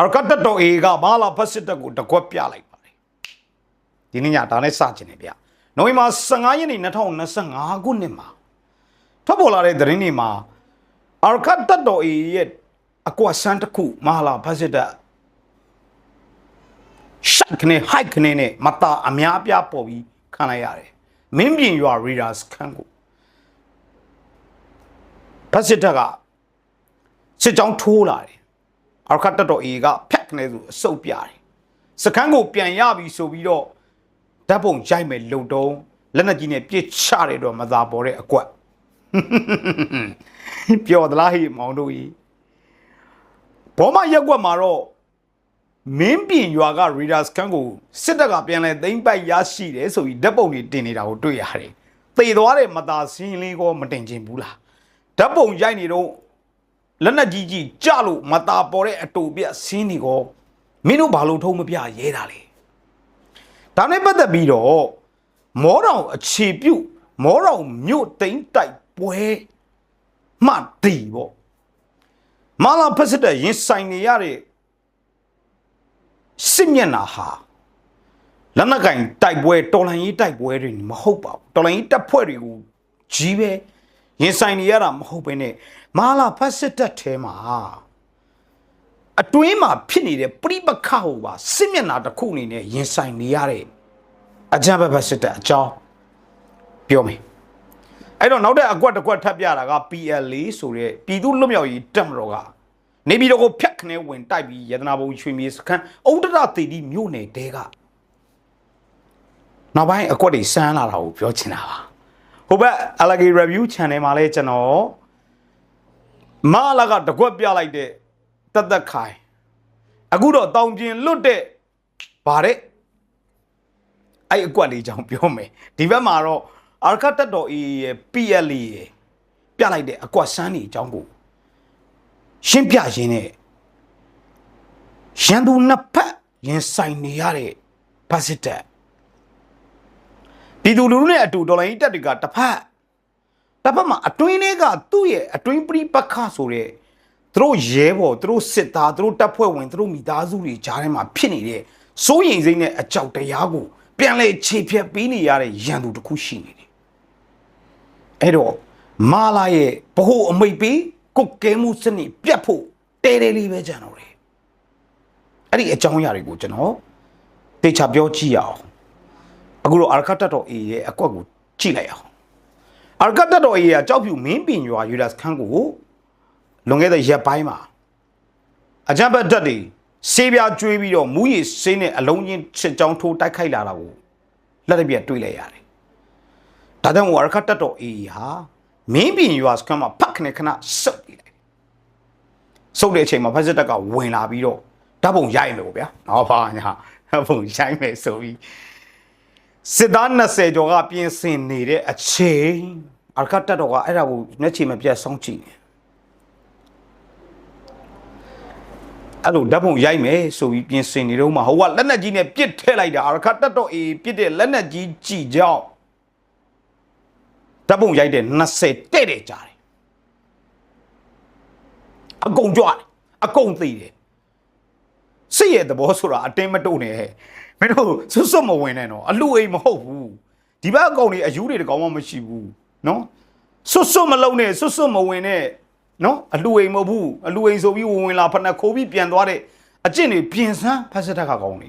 အရကတ်တော်အေကဘာလာဖက်စစ်တပ်ကိုတကွက်ပြလိုက်ပါတယ်ဒီနေ့ညဒါနဲ့စချင်တယ်ဗျနိုဝင်ဘာ15ရက်နေ့2025ခုနှစ်မှာထွက်ပေါ်လာတဲ့သတင်းတွေမှာအရကတ်တော်အေရဲ့အကွက်ဆန်းတစ်ခုမဟာလာဖက်စစ်တပ်ရှက်ကနေဟိုက်ကနေနဲ့မတာအများပြားပေါ်ပြီးခံလိုက်ရတယ်မင်းပြင်ရွာရီဒါစခန်းကိုဖက်စစ်တပ်ကစစ်ကြောင်းထိုးလာတယ် အရခတ်တတော်အေကဖြတ်ကနေသူအစုပ်ပြတယ်စကန်းကိုပြန်ရပြီဆိုပြီးတော့ဓာတ်ပုံရိုက်မယ်လုံတုံးလက်နက်ကြီးနဲ့ပြစ်ချတယ်တော့မသာပေါ်တဲ့အကွက်ပျော်သလားဟိမောင်တို့ကြီးဘောမရက်ကွက်မှာတော့မင်းပြင်ရွာက readers ခန်းကိုစစ်တပ်ကပြန်လဲသိမ့်ပိုက်ရရှိတယ်ဆိုပြီးဓာတ်ပုံတွေတင်နေတာကိုတွေ့ရတယ်သေသွားတဲ့မသာစင်းလေးကိုမတင်ချင်ဘူးလားဓာတ်ပုံရိုက်နေတော့ လက်နက်ကြီးကြီးကြလို့မตาပေါ်တဲ့အတူပြက်ဆင်းနေကောမင်းတို့ဘာလို့ထုံးမပြရဲတာလဲဒါနဲ့ပတ်သက်ပြီးတော့မောတော်အခြေပြုတ်မောတော်မြို့တိမ့်တိုက်ပွဲမှတီပေါ့မာလာဖက်စစ်တဲ့ရင်ဆိုင်နေရတဲ့စစ်မျက်နှာဟာလက်နက်ကင်တိုက်ပွဲတော်လန်ရေးတိုက်ပွဲတွေမဟုတ်ပါဘူးတော်လန်ရေးတပ်ဖွဲ့တွေကိုကြီးပဲ ရင်ဆိုင်နေရတာမဟုတ်ဘဲနဲ့မာလာဖက်စစ်တပ်ထဲမှာအတွင်းမှာဖြစ်နေတဲ့ပြိပခဟိုပါစစ်မျက်နှာတစ်ခုအနေနဲ့ရင်ဆိုင်နေရတဲ့အကြမ်းဖက်စစ်တပ်အကြောင်းပြောမယ်အဲ့တော့နောက်တဲ့အကွက်တစ်ကွက်ထပ်ပြတာက PL ဆိုတဲ့ပြည်သူ့လွတ်မြောက်ရေးတပ်မတော်ကနေပြည်တော်ကိုဖျက်ခနဲဝင်တိုက်ပြီးရတနာဘုံရွှေမြေစခန်းဥဒ္ဒရတေတီမြို့နယ်တဲကနောက်ပိုင်းအကွက်တွေစမ်းလာတာကိုပြောချင်တာပါ ဟိုဘက် Alagi Review Channel မှာလည်းကျွန်တော်မအလာကတကွက်ပြလိုက်တဲ့တသက်ခိုင်အခုတော့တောင်ကျင်လွတ်တဲ့ဗါတဲ့အဲ့အကွက်လေးကြောင်ပြောမယ်ဒီဘက်မှာတော့အာခတ်တက်တော်အေးရဲ့ PL ရဲ့ပြလိုက်တဲ့အကွက်ဆန်းနေအကြောင်းကိုရှင်းပြရင်းနဲ့ရန်သူနှစ်ဖက်ရင်ဆိုင်နေရတဲ့ဖက်စစ်တပ် ပြည်သူလူထုနဲ့အတူဒေါ်လာကြီးတက်တွေကတစ်ဖက်တစ်ဖက်မှာအတွင်းလေးကသူ့ရဲ့အတွင်းပရိပက္ခဆိုတဲ့သူတို့ရဲဘော်သူတို့စစ်သားသူတို့တပ်ဖွဲ့ဝင်သူတို့မိသားစုတွေကြားထဲမှာဖြစ်နေတဲ့စိုးရိမ်စိတ်နဲ့အကြောက်တရားကိုပြန်လဲခြေဖြတ်ပေးနေရတဲ့ရန်သူတစ်ခုရှိနေတယ်အဲ့တော့မာလာရဲ့ဘ ਹੁ အမိတ်ပေးကုတ်ကဲမှုစနစ်ပြတ်ဖို့တဲတဲလေးပဲကြံတော့တယ်အဲ့ဒီအကြောင်းအရာတွေကိုကျွန်တော်တေချာပြောကြည့်ရအောင် အခုတော့အာရခတ်တတ်တော်အေရဲ့အကွက်ကိုကြည့်လိုက်အောင်အာရခတ်တတ်တော်အေကကြောက်ဖြူမင်းပင်ရွာယူဒတ်ခန်းကိုလွန်ခဲ့တဲ့ရက်ပိုင်းမှာအကြံဘတ်တက်တွေဆေးပြားကျွေးပြီးတော့မူးရီဆေးနဲ့အလုံးချင်းစစ်ကြောင်းထိုးတိုက်ခိုက်လာတာကိုလက်တစ်ပြက်တွေ့လိုက်ရတယ်ဒါကြောင့်အာရခတ်တတ်တော်အေဟာမင်းပင်ရွာစခန်းမှာဖက်ခနဲ့ခဏစုပ်ပြီးလိုက်စုပ်တဲ့အချိန်မှာဖက်စစ်တပ်ကဝင်လာပြီးတော့ဓာတ်ပုံရိုက်လို့ဗျာဟောပါညာဓာတ်ပုံရိုက်မယ်ဆိုပြီး စစ်သား20ကျော်ကပြင်ဆင်နေတဲ့အချိန်အာခတ်တက်တော်ကအဲ့ဒါကိုမျက်ခြေမပြတ်စောင့်ကြည့်နေအဲ့လိုဓာတ်ပုံရိုက်မယ်ဆိုပြီးပြင်ဆင်နေတော့မှဟိုကလက်နက်ကြီးနဲ့ပစ်ထည့်လိုက်တာအာခတ်တက်တော်အေးပစ်တဲ့လက်နက်ကြီးကြည်ကြောင်းဓာတ်ပုံရိုက်တဲ့20တဲ့တဲ့ကြားတယ်အကုန်ကြွတယ်အကုန်သိတယ်စစ်ရဲ့သဘောဆိုတာအတင်းမတုံနဲ့ဟဲ့ မင်းတို့စွတ်စွတ်မဝင်နဲ့နော်အလူအိမ်မဟုတ်ဘူးဒီဘက်အကောင်တွေအယူတွေတကောင်မှမရှိဘူးနော်စွတ်စွတ်မလုံးနဲ့စွတ်စွတ်မဝင်နဲ့နော်အလူအိမ်မဟုတ်ဘူးအလူအိမ်ဆိုပြီးဝင်ဝင်လာဖက်နှက်ခိုးပြီးပြန်သွားတဲ့အကျင့်တွေပြင်ဆန်းဖက်စက်တက်ကကောင်တွေ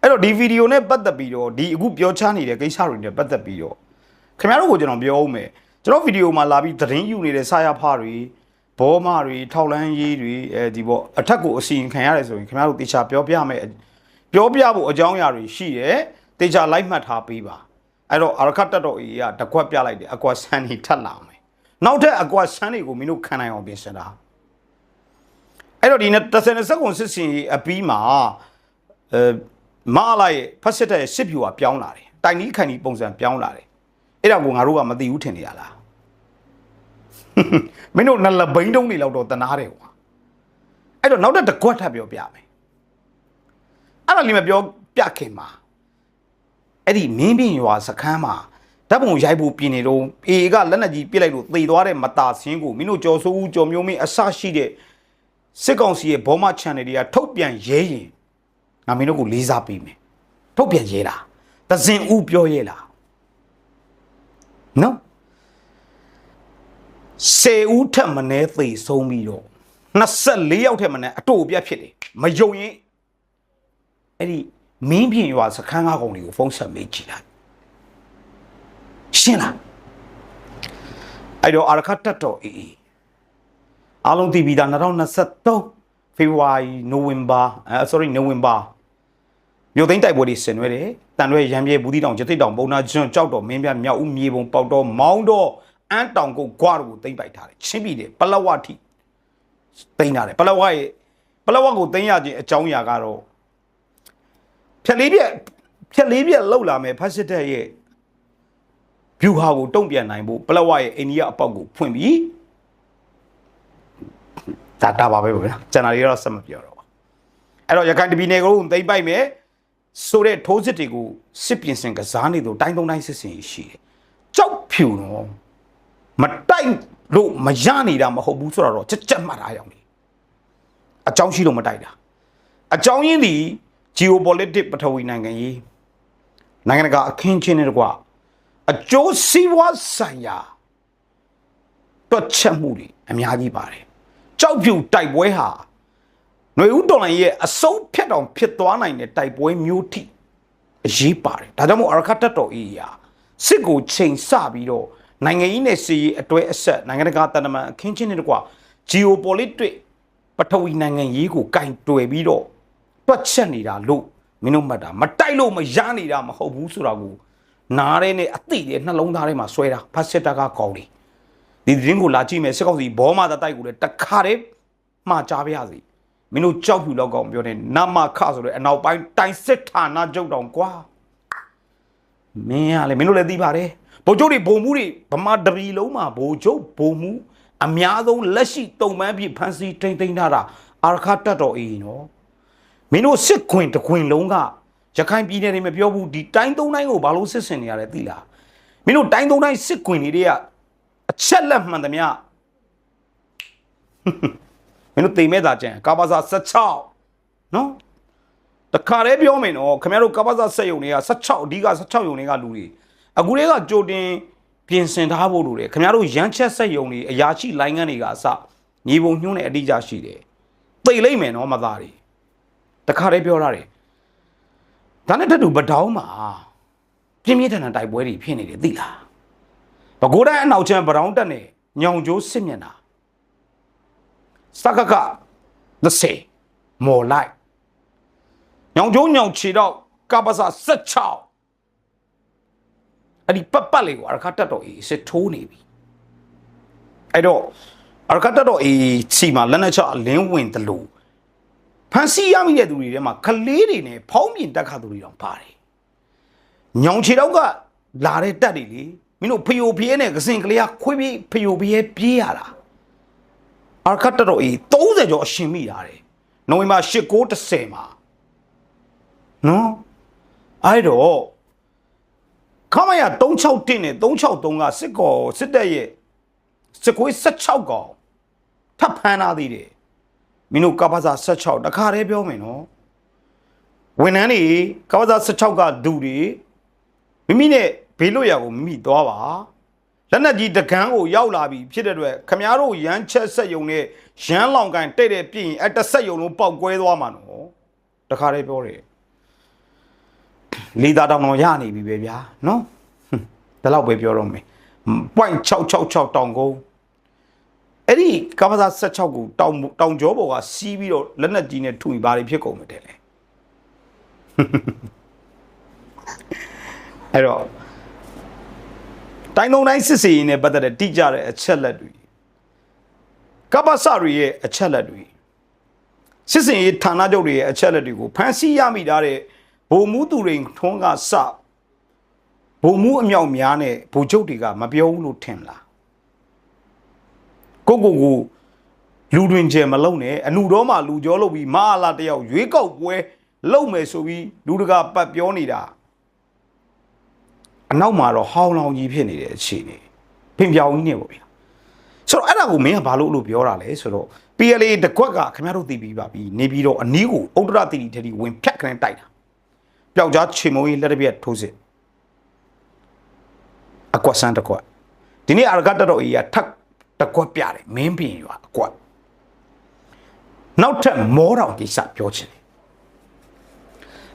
အဲ့တော့ဒီဗီဒီယိုနဲ့ပတ်သက်ပြီးတော့ဒီအခုပြောချနေတဲ့ကိစ္စတွေနဲ့ပတ်သက်ပြီးတော့ခင်ဗျားတို့ကိုကျွန်တော်ပြောအောင်မယ်ကျွန်တော်ဗီဒီယိုမှာလာပြီးသတင်းယူနေတဲ့ဆာယာဖာတွေဘောမတွေထောက်လန်းရေးတွေအဲဒီပေါ့အထက်ကိုအစီရင်ခံရတယ်ဆိုရင်ခင်ဗျားတို့တေချာပြောပြမယ် ပြောပြဖို့အကြောင်းအရာတွေရှိတယ်တေချာလိုက်မှတ်ထားပေးပါအဲ့တော့အာရခတ်တက်တော်အေးကတကွက်ပြလိုက်တယ်အကွာဆန်းနေထက်လာမယ်နောက်ထပ်အကွာဆန်းတွေကိုမင်းတို့ခံနိုင်အောင်ပြင်ဆင်တာအဲ့တော့ဒီနဲ့30စက္ကွန်စစ်စင်ရေးအပြီးမှာအဲမာလာရဲ့ဖက်စစ်တဲ့စစ်ဖြူကပြောင်းလာတယ်တိုင်နီးခိုင်နီးပုံစံပြောင်းလာတယ်အဲ့ဒါကိုငါတို့ကမသိဘူးထင်နေရလားမင်းတို့နလဘိန်းတုံးတွေလောက်တော့တနာတယ်ကွာအဲ့တော့နောက်တစ်တကွက်ထပ်ပြောပြမယ် အဲ့ဒါလေးမပြောပြခင်မှာအဲ့ဒီမင်းပြင်းရွာစခန်းမှာဓာတ်ပုံရိုက်ဖို့ပြင်နေတော့အေကလက်နက်ကြီးပြစ်လိုက်လို့သေသွားတဲ့မတာဆင်းကိုမင်းတို့ကြော်စိုးဦးကြော်မျိုးမင်းအဆရှိတဲ့စစ်ကောင်စီရဲ့ဘောမ channel တွေကထုတ်ပြန်ရဲရင်ငါမင်းတို့ကိုလေးစားပေးမယ်ထုတ်ပြန်ရဲလားတဇင်ဦးပြောရဲလားနော်စေဦးထက်မနေသေဆုံးပြီးတော့24ယောက်ထက်မနေအတူအပြတ်ဖြစ်တယ်မယုံရင် အဲ့ဒီမင်းပြင်ရွာစခန်းကားကောင်တွေကိုဖုန်းဆက်မေးကြည့်လိုက်ရှင်းလားအဲ့တော့အာရခတ်တက်တော်အေးအေးအားလုံးသိပြီးသား2023ဖေဖော်ဝါရီနိုဝင်ဘာအဲ sorry နိုဝင်ဘာမြို့သိမ်းတိုက်ပွဲတွေဆင်နွှဲတယ်တန်ရွဲရံပြေဘူးတီတောင်ကျသိတ်တောင်ပုံနာကျွန်းကြောက်တော်မင်းပြမြောက်ဦးမြေပုံပေါက်တော်မောင်းတော်အန်းတောင်ကိုဂွားတို့ကိုသိမ့်ပိုက်ထားတယ်ချင်းပြည်တယ်ပလဝတိသိမ့်ထားတယ်ပလဝရဲ့ပလဝကိုသိမ့်ရခြင်းအကြောင်းအရာကတော့ ဖြက်လေးပြက်ဖြက်လေးပြက်လောက်လာမယ်ဖတ်စစ်တဲ့ရဲ့ဗျူဟာကိုတုံ့ပြန်နိုင်ဖို့ပလဝရဲ့အိန္ဒိယအပေါက်ကိုဖွင့်ပြီးဒါတာပါပဲဗျာကျန်တာတွေတော့ဆက်မပြောတော့ပါအဲ့တော့ရခိုင်တပြည်နယ်ကိုသိမ့်ပိုက်မယ်ဆိုတဲ့ထိုးစစ်တွေကိုစစ်ပြင်ဆင်ကစားနေသူတိုင်းသုံးတိုင်းစစ်စင်ရှိတယ်ကြောက်ဖြူတော့မတိုက်လို့မရနေတာမဟုတ်ဘူးဆိုတော့ချက်ချက်မှတ်ထားရအောင်လေအကြောင်းရှိလို့မတိုက်တာအကြောင်းရင်းဒီ geopolitics ပထဝီနိုင်ငံရေးနိုင်ငံတကာအခင်းချင်းတွေတကွာအကျိုးစီးပွားဆိုင်ရာတွက်ချက်မှုတွေအများကြီးပါတယ်ကြောက်ဖြူတိုက်ပွဲဟာຫນွေဦးတော်လိုင်းရဲ့အစုံဖြတ်တော်ဖြစ်သွားနိုင်တဲ့တိုက်ပွဲမျိုးထိအရေးပါတယ်ဒါကြောင့်မို့အရခတ်တက်တော်အေးရာစစ်ကိုချိန်ဆပြီးတော့နိုင်ငံရေးနဲ့စီရေးအတွဲအဆက်နိုင်ငံတကာတန်တမန်အခင်းချင်းတွေတကွာ geopolitics ပထဝီနိုင်ငံရေးကိုကင်တွယ်ပြီးတော့ တွက်ချက်နေတာလို့မင်းတို့မှတ်တာမတိုက်လို့မရနေတာမဟုတ်ဘူးဆိုတာကိုနားရဲနဲ့အသိတွေနှလုံးသားထဲမှာဆွဲတာဖတ်စစ်တာကကောင်းတယ်ဒီသတင်းကိုလာကြည့်မယ်စစ်ကောင်စီဘောမတတိုက်ကိုလည်းတခါတည်းမှားကြပါရစေမင်းတို့ကြောက်ဖြူလောက်ကောင်ပြောတယ်နမခဆိုတဲ့အနောက်ပိုင်းတိုင်စစ်ဌာနကျုပ်တောင်ကွာမင်းကလည်းမင်းတို့လည်းသိပါတယ်ဗိုလ်ချုပ်တွေဗိုလ်မှုတွေဗမာတပီလုံးမှာဗိုလ်ချုပ်ဗိုလ်မှုအများဆုံးလက်ရှိတုံပန်းဖြစ်ဖန်စီထိမ့်သိမ်းထားတာအာရခတ်တော်အေးနော် မင်းတို့စစ်ခွင်တခွင်လုံးကရခိုင်ပြည်နယ်တွေမပြောဘူးဒီတိုင်းသုံးတိုင်းကိုဘာလို့စစ်ဆင်နေရလဲသိလားမင်းတို့တိုင်းသုံးတိုင်းစစ်ခွင်တွေကအချက်လက်မှန်သမျှမင်းတို့တိမ်မဲ့တာကြံကာဘာစာ16နော်တခါတည်းပြောမယ်နော်ခင်ဗျားတို့ကာဘာစာဆက်ယုံတွေက16အဓိက16ယုံတွေကလူတွေအခုတွေကကြိုတင်ပြင်ဆင်ထားဖို့လိုတယ်ခင်ဗျားတို့ရမ်းချက်ဆက်ယုံတွေအရာရှိလိုင်းငန်းတွေကအစညီပုံညွှန်းတဲ့အတိအကျရှိတယ်သိလိမ့်မယ်နော်မသားတွေ တခါတည်းပြောရတယ်ဒါနဲ့တတူပတောင်းမှာပြင်းပြင်းထန်ထန်တိုက်ပွဲတွေဖြစ်နေတယ်သိလားဘကိုးတိုင်းအနောက်ချမ်းပတောင်းတက်နေညောင်ကျိုးစစ်မျက်နှာစကက30မော်လိုက်ညောင်ကျိုးညောင်ချီတော့ကပ္ပစ16အဲ့ဒီပတ်ပတ်လေးကိုအရခတ်တက်တော့အေးစစ်ထိုးနေပြီအဲ့တော့အရခတ်တက်တော့အေးစီမှာလက်နဲ့ချအလင်းဝင်တယ်လို့ ဖန်စီရမိတဲ့သူတွေထဲမှာကလေးတွေနဲ့ဖောင်းပြင်တက်ခါသူတွေတောင်ပါတယ်ညောင်ချီတော့ကလာတဲ့တက်တွေလေမင်းတို့ဖျိုဖျဲနဲ့ကစင်ကလေးကခွေးပြေးဖျိုဖျဲပြေးရတာအာခတ်တတော်အေး30ကျော်အရှင်မိတာတယ်နိုဝင်ဘာ8 9 10မှာနော်အဲ့တော့ခမရ361နဲ့363ကစစ်ကောစစ်တပ်ရဲ့စစ်ခွေး16ကောင်ထပ်ဖမ်းလာသေးတယ် မင်းတို့ကပ္ပစာ16တခါတည်းပြောမယ်နော်ဝန်ထမ်းတွေကပ္ပစာ16ကဒူတွေမိမိနဲ့ဘေးလွတ်ရာကိုမိမိသွားပါလက်နက်ကြီးတကန်းကိုရောက်လာပြီဖြစ်တဲ့အတွက်ခမားတို့ရမ်းချက်ဆက်ယုံနဲ့ရမ်းလောင်ကန်တိတ်တဲ့ပြင်အတဆက်ယုံလုံးပေါက်ကွဲသွားမှာနော်တခါတည်းပြောတယ်လီတာတောင်တော်ရနေပြီပဲဗျာနော်ဒါတော့ပဲပြောတော့မယ် .666 တောင်ကုန်း အဲ့ဒီကပ္ပစာ16ကိုတောင်တောင်ကျောပေါ်ကစီးပြီးတော့လက်နက်ကြီးနဲ့ထုပြီးဘာတွေဖြစ်ကုန်မတယ်လဲအဲ့တော့တိုင်းသုံးတိုင်းစစ်စီရင်နဲ့ပတ်သက်တဲ့တိကျတဲ့အချက်လက်တွေကပ္ပစတွေရဲ့အချက်လက်တွေစစ်စင်ရေးဌာနချုပ်တွေရဲ့အချက်လက်တွေကိုဖန်ဆီးရမိထားတဲ့ဗိုလ်မှုသူတွေထွန်းကစဗိုလ်မှုအမြောက်များနဲ့ဗိုလ်ချုပ်တွေကမပြောဘူးလို့ထင်လား ကိုကိုကိုလူတွင်ကျယ်မလုံနဲ့အနုတော်မှလူကြောလုပ်ပြီးမဟာလာတယောက်ရွေးကောက်ပွဲလုပ်မယ်ဆိုပြီးလူတကာပတ်ပြောနေတာအနောက်မှာတော့ဟောင်းလောင်ကြီးဖြစ်နေတဲ့အခြေအနေဖင်ပြောင်ကြီးနေပေါ့ဗျာဆိုတော့အဲ့ဒါကိုမင်းကဘာလို့လို့ပြောတာလဲဆိုတော့ PLA တကွက်ကခင်ဗျားတို့သိပြီးပါပြီနေပြီးတော့အနီးကိုဥတ္တရတီတီထတီဝင်ဖြတ်ခနဲ့တိုက်တာပျောက်ကြားချေမုံကြီးလက်တစ်ပြက်ထိုးစစ်အကွက်ဆန်းတကွက်ဒီနေ့အာရကတတော်ကြီးကထပ် တကွက်ပြတယ်မင်းပြင်ရွာအကွက်နောက်ထပ်မောတော်ကိစ္စပြောချင်တယ်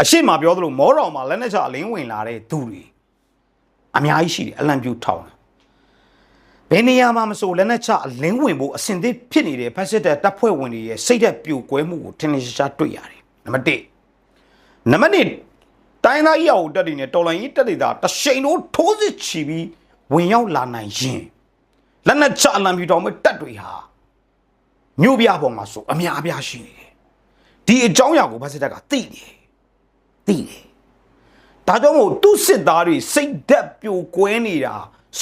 အရှိမပြောသလိုမောတော်မှာလက်နဲ့ချအလင်းဝင်လာတဲ့သူတွေအများကြီးရှိတယ်အလံပြူထောင်းတယ်ဘယ်နေရာမှာမဆိုလက်နက်ချအလင်းဝင်ဖို့အစင်သစ်ဖြစ်နေတဲ့ဖက်စစ်တပ်တပ်ဖွဲ့ဝင်တွေရဲ့စိတ်သက်ပြိုကွဲမှုကိုထင်ထင်ရှားရှားတွေ့ရတယ်။နံပါတ်1နံပါတ်2တိုင်းသားရောက်တက်တွေနဲ့တော်လိုင်းကြီးတက်တွေသာတရှိန်တို့ထိုးစစ်ချီပြီးဝင်ရောက်လာနိုင်ရင် လက်နက်ချအလံပြူတော်မဲ့တက်တွေဟာမြို့ပြပေါ်မှာဆိုအများအပြားရှိနေတယ်။ဒီအကြောင်းအရာကိုဖက်စစ်တပ်ကသိတယ်။သိတယ်။ဒါကြောင့်မို့သူ့စစ်သားတွေစိတ်ဓာတ်ပြိုကွဲနေတာ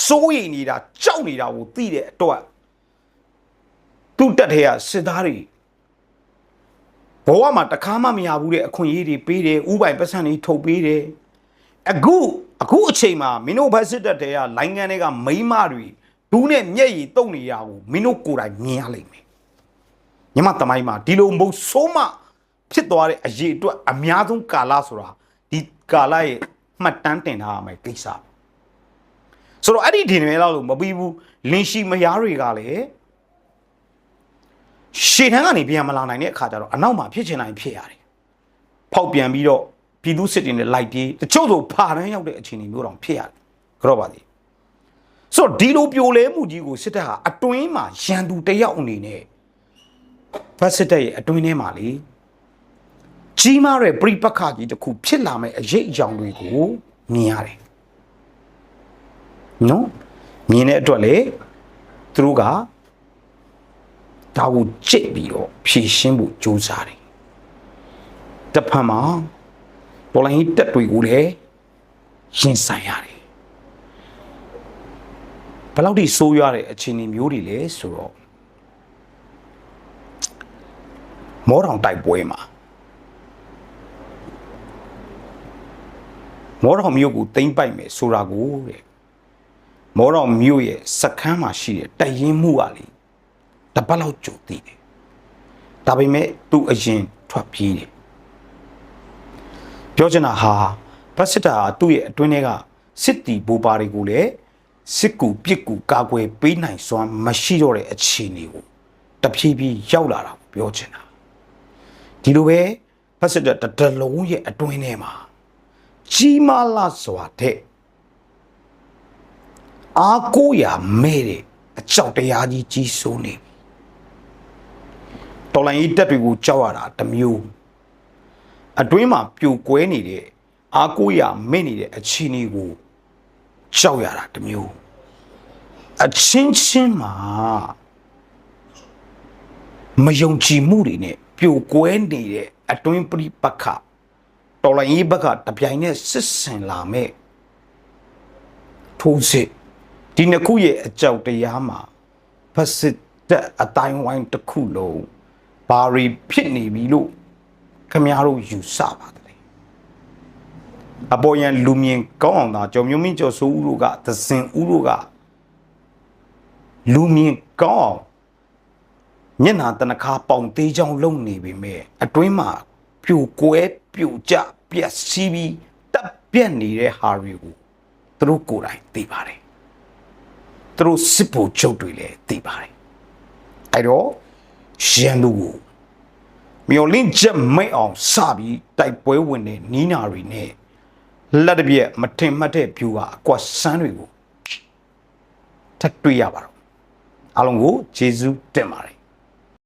စိုးရိမ်နေတာကြောက်နေတာကိုသိတဲ့အတွက်သူ့တက်ထဲကစစ်သားတွေဘဝမှာတစ်ခါမှမရဘူးတဲ့အခွင့်အရေးတွေပေးတယ်ဥပိုင်ပတ်စံတွေထုတ်ပေးတယ်အခုအခုအချိန်မှာမင်းတို့ဘက်စစ်တပ်တွေကလိုင်းငန်းတွေကမိန်းမတွေ ဘူးနဲ့မျက်ရည်တုံနေရကိုမင်းတို့ကိုယ်တိုင်မြင်ရလိမ့်မယ်ညမတမိုင်းမှာဒီလိုမဟုတ်ဆိုးမဖြစ်သွားတဲ့အရေးအတွက်အများဆုံးကာလဆိုတာဒီကာလရဲ့မှတ်တမ်းတင်ထားရမယ်ကိစ္စဆိုတော့အဲ့ဒီဒီနယ်လောက်လို့မပြီးဘူးလင်းရှိမယားတွေကလည်းရှေ့ထန်းကနေပြန်မလာနိုင်တဲ့အခါကျတော့အနောက်မှာဖြစ်ချင်တိုင်းဖြစ်ရတယ်ဖောက်ပြန်ပြီးတော့ပြည်သူစစ်တွေနဲ့လိုက်ပြေးတချို့ဆိုဖာတန်းရောက်တဲ့အခြေအနေမျိုးတောင်ဖြစ်ရတယ်ကြော့ပါသေး ဆိုတော့ဒီလိုပြိုလဲမှုကြီးကိုစစ်တပ်ဟာအတွင်းမှာရန်သူတယောက်အနေနဲ့ဖက်စစ်တပ်ရဲ့အတွင်းထဲမှာလေကြီးမားတဲ့ပြိပက္ခကြီးတစ်ခုဖြစ်လာမဲ့အရေးအယောင်တွေကိုမြင်ရတယ်နော်မြင်တဲ့အတွက်လေသူတို့ကဒါကိုကြိတ်ပြီးတော့ဖြည့်ရှင်းဖို့ကြိုးစားတယ်တစ်ဖက်မှာပေါ်လိုင်းတက်တွေကိုလည်းရင်ဆိုင်ရတယ် ဘယ်လောက်ထိဆိုးရွားတဲ့အခြေအနေမျိုးတွေလဲဆိုတော့မောတောင်တိုက်ပွဲမှာမောတောင်မြို့ကိုတိမ့်ပိုက်မယ်ဆိုတာကိုတဲ့မောတောင်မြို့ရဲ့စခန်းမှာရှိတဲ့တရင်မှုကလေတပတ်လောက်ကြိုတည်တယ်ဒါပေမဲ့သူအရင်ထွက်ပြေးတယ်ပြောချင်တာဟာဘတ်စစ်တာဟာသူ့ရဲ့အတွင်းထဲကစစ်တီဘူပါတွေကိုလည်း စစ်ကူပစ်ကူကာကွယ်ပေးနိုင်စွမ်းမရှိတော့တဲ့အခြေအနေကိုတဖြည်းဖြည်းရောက်လာတာကိုပြောချင်တာဒီလိုပဲဘတ်စစ်တာတစ်တလုံးရဲ့အတွင်းထဲမှာကြီးမားလာစွာတဲ့အားကိုးရမဲ့တဲ့အကြောက်တရားကြီးကြီးစိုးနေပြီတော်လိုင်းကြီးတက်တွေကိုကြောက်ရတာတစ်မျိုးအတွင်းမှာပြိုကွဲနေတဲ့အားကိုးရမဲ့နေတဲ့အခြေအနေကိုကြောက်ရတာတစ်မျိုး အချင်းချင်းမှာမယုံကြည်မှုတွေနဲ့ပြိုကွဲနေတဲ့အတွင်းပြိပက္ခတော်လိုင်းကြီးဘက်ကတပြိုင်နက်စစ်ဆင်လာမဲ့ထိုးစစ်ဒီနှစ်ခုရဲ့အကြောက်တရားမှာဖက်စစ်တက်အတိုင်းဝိုင်းတစ်ခုလုံးဘာရီဖြစ်နေပြီလို့ခမများတို့ယူဆပါတယ်အပေါ်ယံလူမြင်ကောင်းအောင်သာကျော်မျိုးမင်းကျော်စိုးဦးတို့ကသဇင်ဦးတို့က လူမြင်ကောင်းအောင်မျက်နာတနခါပေါင်သေးချောင်းလုံနေပြီမဲ့အတွင်းမှာပြိုကွဲပြိုကျပျက်စီးပြီးတပ်ပြက်နေတဲ့ဟာတွေကိုသူတို့ကိုယ်တိုင်သိပါတယ်သူတို့စစ်ဖို့ချုပ်တွေလည်းသိပါတယ်အဲ့တော့ရန်သူကိုမျော်လင့်ချက်မဲ့အောင်စပြီးတိုက်ပွဲဝင်တဲ့နီးနာတွေနဲ့လက်တစ်ပြက်မထင်မှတ်တဲ့ view ကအကွက်ဆန်းတွေကိုထပ်တွေ့ရပါတော့ အားလုံးကိုကျေးဇူးတင်ပါတယ်